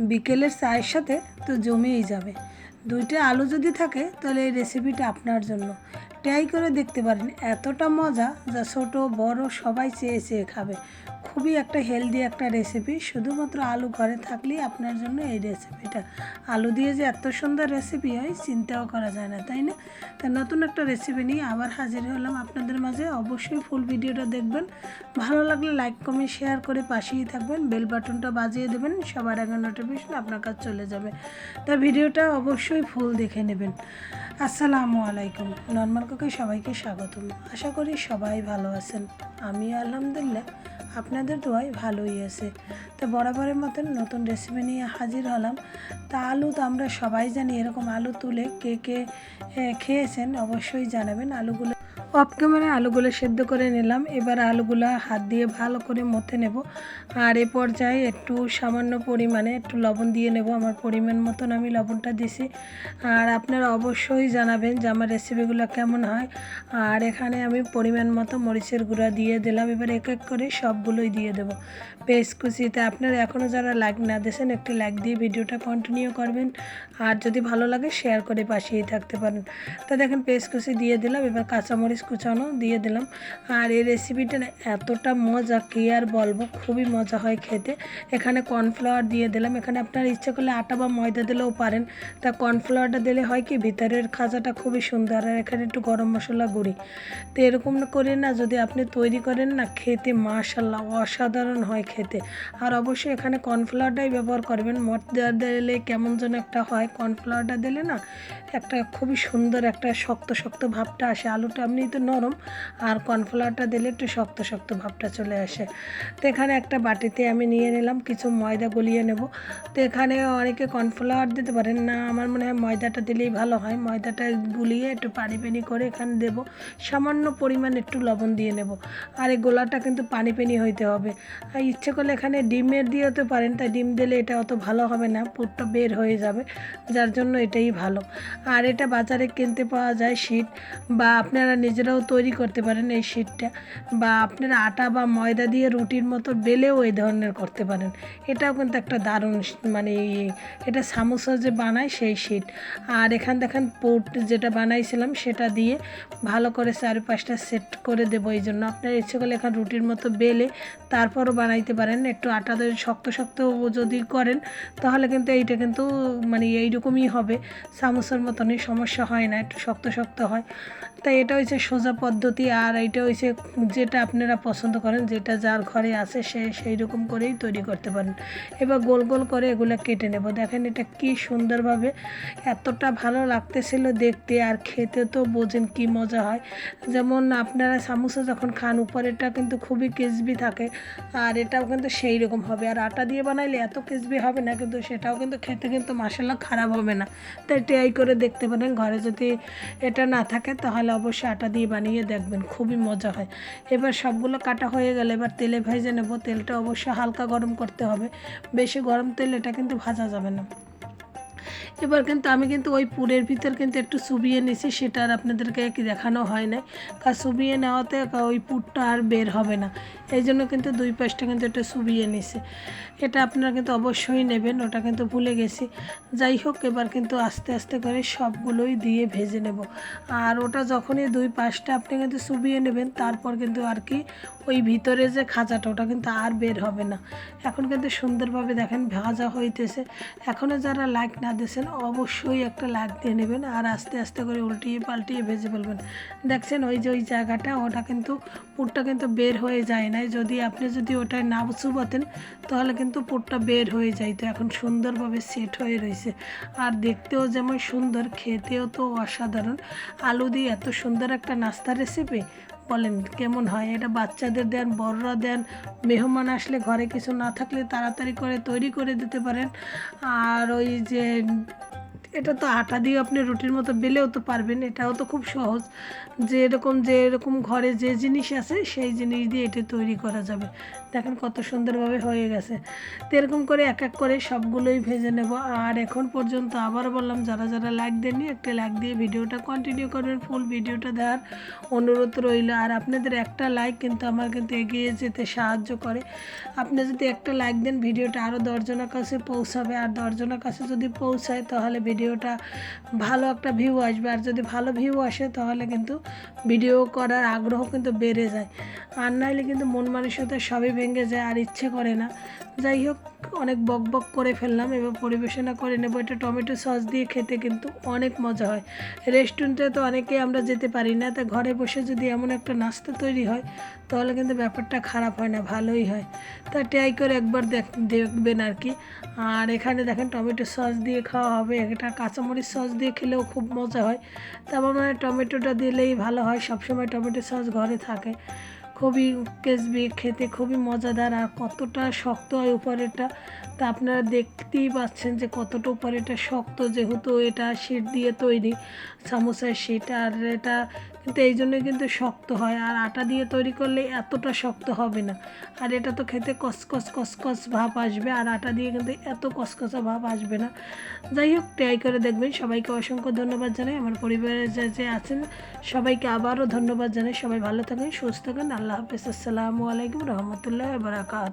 বিকেলের চায়ের সাথে তো জমেই যাবে। দুইটা আলু যদি থাকে, তাহলে এই রেসিপিটা আপনার জন্য। ট্রাই করে দেখতে পারেন, এতটা মজা যা ছোটো, বড়, সবাই চেয়ে চেয়ে খাবে। খুবই একটা হেলদি একটা রেসিপি শুধুমাত্র আলু ঘরে থাকলেই আপনার জন্য এই রেসিপিটা আলু দিয়ে যে এত সুন্দর রেসিপি হয়, চিন্তাও করা যায় না, তাই না? তা নতুন একটা রেসিপি নিয়ে আবার হাজির হলাম আপনাদের মাঝে। অবশ্যই ফুল ভিডিওটা দেখবেন। ভালো লাগলে লাইক কমেন্ট শেয়ার করে পাশেই থাকবেন। বেল বাটনটা বাজিয়ে দেবেন, সবার আগে নোটিফিকেশন আপনার কাছে চলে যাবে। তা ভিডিওটা অবশ্যই ফুল দেখে নেবেন। আসসালামু আলাইকুম। নর্মাল কাকে সবাইকে স্বাগতম। আশা করি সবাই ভালো আছেন। আমি আলহামদুলিল্লাহ আপনাদের দোয়াই ভালোই আছে। তো বরাবরের মতন নতুন রেসিপি নিয়ে হাজির হলাম। তা আলু তো আমরা সবাই জানি এরকম আলু তুলে কে কে খেয়েছেন, অবশ্যই জানাবেন। আলুগুলো অফ ক্যামেরায় আলুগুলো সেদ্ধ করে নিলাম। এবার আলুগুলো হাত দিয়ে ভালো করে মথে নেব। আর এ পর্যায়ে একটু সামান্য পরিমাণে একটু লবণ দিয়ে নেব। আমার পরিমাণ মতন আমি লবণটা দিছি। আর আপনারা অবশ্যই জানাবেন যে আমার রেসিপিগুলো কেমন হয়। আর এখানে আমি পরিমাণ মতো মরিচের গুঁড়া দিয়ে দিলাম। এবার এক এক করে সবগুলোই দিয়ে দেবো। পেস্ট কুচিতে আপনারা এখনও যারা লাইক না দিয়েছেন, একটি লাইক দিয়ে ভিডিওটা কন্টিনিউ করবেন। আর যদি ভালো লাগে শেয়ার করে পাশেই থাকতে পারেন। তো দেখেন পেস্ট কুচি দিয়ে দিলাম। এবার কাঁচামরিচ কুচানো দিয়ে দিলাম। আর এই রেসিপিটা এতটা মজা, কি আর বলব? খুবই মজা হয় খেতে। এখানে কর্নফ্লাওয়ার দিয়ে দিলাম। এখানে আপনার ইচ্ছা করলে আটা বা ময়দা দিলেও পারেন। তা কর্নফ্লাওয়ারটা দিলে হয় কি, ভিতরের খাজাটা খুবই সুন্দর। আর এখানে একটু গরম মশলা গুঁড়ি। তো এরকম করে না যদি আপনি তৈরি করেন না, খেতে মাশাল্লাহ অসাধারণ হয় খেতে। আর অবশ্যই এখানে কর্নফ্লাওয়ারটাই ব্যবহার করবেন। ময়দা দিলে কেমন যেন একটা হয়। কর্নফ্লাওয়ারটা দিলে না একটা খুবই সুন্দর একটা শক্ত শক্ত ভাবটা আসে। আলুটা এমনি তো নরম আর কর্নফ্লাওয়ারটা দিলে একটু শক্ত শক্ত ভাবটা চলে আসে। তো এখানে একটা বাটিতে আমি নিয়ে নিলাম, কিছু ময়দা গলিয়ে নেব। তো এখানে অনেকে কর্নফ্লাওয়ার দিতে পারেন না, আমার মনে হয় ময়দাটা দিলেই ভালো হয়। ময়দাটা গুলিয়ে একটু পানি পানি করে এখানে দেব। সামান্য পরিমাণ একটু লবণ দিয়ে নেব। আর এই গোলাটা কিন্তু পানি পানি হইতে হবে। আর ইচ্ছে করলে এখানে ডিমের দিয়ে হতে পারেন, তাই ডিম দিলে এটা অত ভালো হবে না, পুরটা বের হয়ে যাবে, যার জন্য এটাই ভালো। আর এটা বাজারে কিনতে পাওয়া যায় শীত, বা আপনারা নিজেরাও তৈরি করতে পারেন এই শীটটা বা আপনারা আটা বা ময়দা দিয়ে রুটির মতো বেলেও এই ধরনের করতে পারেন। এটাও কিন্তু একটা দারুণ মানে। এটা সামোসা যে বানায় সেই শীট আর এখান দেখেন পোট যেটা বানাইছিলাম সেটা দিয়ে ভালো করে চারিপাশটা সেট করে দেবো এই জন্য। আপনার ইচ্ছে করলে এখানে রুটির মতো বেলে তারপরও বানাইতে পারেন। একটু আটা দিয়ে শক্ত শক্ত যদি করেন তাহলে কিন্তু এইটা কিন্তু মানে এইরকমই হবে। সামোসার মতনই সমস্যা হয় না, একটু শক্ত শক্ত হয়। তাই এটা হচ্ছে সোজা পদ্ধতি আর এইটা হচ্ছে যেটা আপনারা পছন্দ করেন, যেটা যার ঘরে আছে সে সেই রকম করেই তৈরি করতে পারেন। এবার গোল গোল করে এগুলো কেটে নেব। দেখেন এটা কি সুন্দরভাবে এতটা ভালো লাগতেছিল দেখতে আর খেতে তো বোঝেন কি মজা হয়। যেমন আপনারা সামোসা যখন খান, উপরেরটা কিন্তু খুবই ক্রিসপি থাকে আর এটাও কিন্তু সেই রকম হবে। আর আটা দিয়ে বানাইলে এত ক্রিসপি হবে না, কিন্তু সেটাও কিন্তু খেতে কিন্তু মাসাল্লাহ খারাপ হবে না। তাই ট্রাই করে দেখতে পারেন। ঘরে যদি এটা না থাকে, তাহলে অবশ্যই আটা দিয়ে বানিয়ে দেখবেন, খুবই মজা হয়। এবার সবগুলো কাটা হয়ে গেলে এবার তেলে ভেজে নেব। তেলটা অবশ্যই হালকা গরম করতে হবে। বেশি গরম তেল এটা কিন্তু ভাজা যাবে না। এবার কিন্তু আমি কিন্তু ওই পুরের ভিতর কিন্তু একটু চুবিয়ে নিয়েছি সেটা আর আপনাদেরকে কি দেখানো হয় না কারণ চুবিয়ে নেওয়াতে ওই পুরটা আর বের হবে না। এই জন্য কিন্তু দুই পাশটা কিন্তু একটু চুবিয়ে নিছে। এটা আপনারা কিন্তু অবশ্যই নেবেন, ওটা কিন্তু ভুলে গেছি। যাই হোক, এবার কিন্তু আস্তে আস্তে করে সবগুলোই দিয়ে ভেজে নেব। আর ওটা যখনই দুই পাশটা আপনি কিন্তু চুবিয়ে নেবেন, তারপর কিন্তু আর কি ওই ভিতরে যে খাঁচাটা ওটা কিন্তু আর বের হবে না। এখন কিন্তু সুন্দরভাবে দেখেন ভাজা হইতেছে। এখনও যারা লাইক না দিয়েছেন অবশ্যই একটা লাগ দিয়ে নেবেন আর আস্তে আস্তে করে উল্টিয়ে পাল্টিয়ে ভেজে ফেলবেন। দেখছেন, ওই যে ওই জায়গাটা, ওটা কিন্তু পুরটা কিন্তু বের হয়ে যায় না যদি আপনি যদি ওটায় না চুবাতেন, তাহলে কিন্তু পুরটা বের হয়ে যাইতো। এখন সুন্দরভাবে সেট হয়ে রয়েছে আর দেখতেও যেমন সুন্দর, খেতেও তো অসাধারণ। আলু দিয়ে এত সুন্দর একটা নাস্তা রেসিপি বলেন কেমন হয়? এটা বাচ্চাদের দেন, বড়রা দেন, মেহমান আসলে ঘরে কিছু না থাকলে তাড়াতাড়ি করে তৈরি করে দিতে পারেন। আর ওই যে এটা তো আটা দিয়ে আপনি রুটির মতো বেলেও তো পারবেন, এটাও তো খুব সহজ। যে এরকম যে এরকম ঘরে যে জিনিস আছে, সেই জিনিস দিয়ে এটা তৈরি করা যাবে। দেখেন কত সুন্দরভাবে হয়ে গেছে। তো এরকম করে এক এক করে সবগুলোই ভেজে নেব। আর এখন পর্যন্ত আবার বললাম, যারা যারা লাইক দেননি, একটা লাইক দিয়ে ভিডিওটা কন্টিনিউ করবেন ফুল ভিডিওটা দেওয়ার অনুরোধ রইল। আর আপনাদের একটা লাইক কিন্তু আমার কিন্তু এগিয়ে যেতে সাহায্য করে। আপনি যদি একটা লাইক দেন, ভিডিওটা আরও দশজনের কাছে পৌঁছাবে। আর দশজনের কাছে যদি পৌঁছায়, তাহলে ভিডিওটা ভালো একটা ভিউ আসবে। আর যদি ভালো ভিউ আসে, তাহলে কিন্তু ভিডিও করার আগ্রহ কিন্তু বেড়ে যায়। আর নাইলে কিন্তু মন মানসিকতা সবই ভেঙে যায়, আর ইচ্ছে করে না। যাই হোক, অনেক বক বক করে ফেললাম, এবার পরিবেশনা করে নেব। এটা টমেটো সস দিয়ে খেতে কিন্তু অনেক মজা হয়। রেস্টুরেন্টে তো অনেকেই আমরা যেতে পারি না, তা ঘরে বসে যদি এমন একটা নাস্তা তৈরি হয় তাহলে কিন্তু ব্যাপারটা খারাপ হয় না, ভালোই হয়। তা ট্রাই করে একবার দেখ, দেখবেন আর কি। আর এখানে দেখেন টমেটো সস দিয়ে খাওয়া হবে এটা কাঁচামরিচ সস দিয়ে খেলেও খুব মজা হয়। তারপর মানে টমেটোটা দিলেই ভালো হয়, সবসময় টমেটো সস ঘরে থাকে। খুবই কেসবি খেতে খুবই মজাদার আর কতটা শক্ত হয় উপরেরটা, তা আপনারা দেখতেই পাচ্ছেন যে কতটা উপরেটা শক্ত যেহেতু এটা শীট দিয়ে তৈরি, সামোসার শীট আর এটা কিন্তু এই জন্য কিন্তু শক্ত হয়। আর আটা দিয়ে তৈরি করলে এতটা শক্ত হবে না। আর এটা তো খেতে কসকস কসকস ভাব আসবে। আর আটা দিয়ে কিন্তু এত কসকসা ভাব আসবে না। যাই হোক, ট্রাই করে দেখবেন। সবাইকে অসংখ্য ধন্যবাদ জানাই। আমার পরিবারের যে যে আছেন, সবাইকে আবারও ধন্যবাদ জানাই। সবাই ভালো থাকেন, সুস্থ থাকেন। আল্লাহ হাফিজ। আসসালামু আলাইকুম রহমতুল্লাহ বারাকাত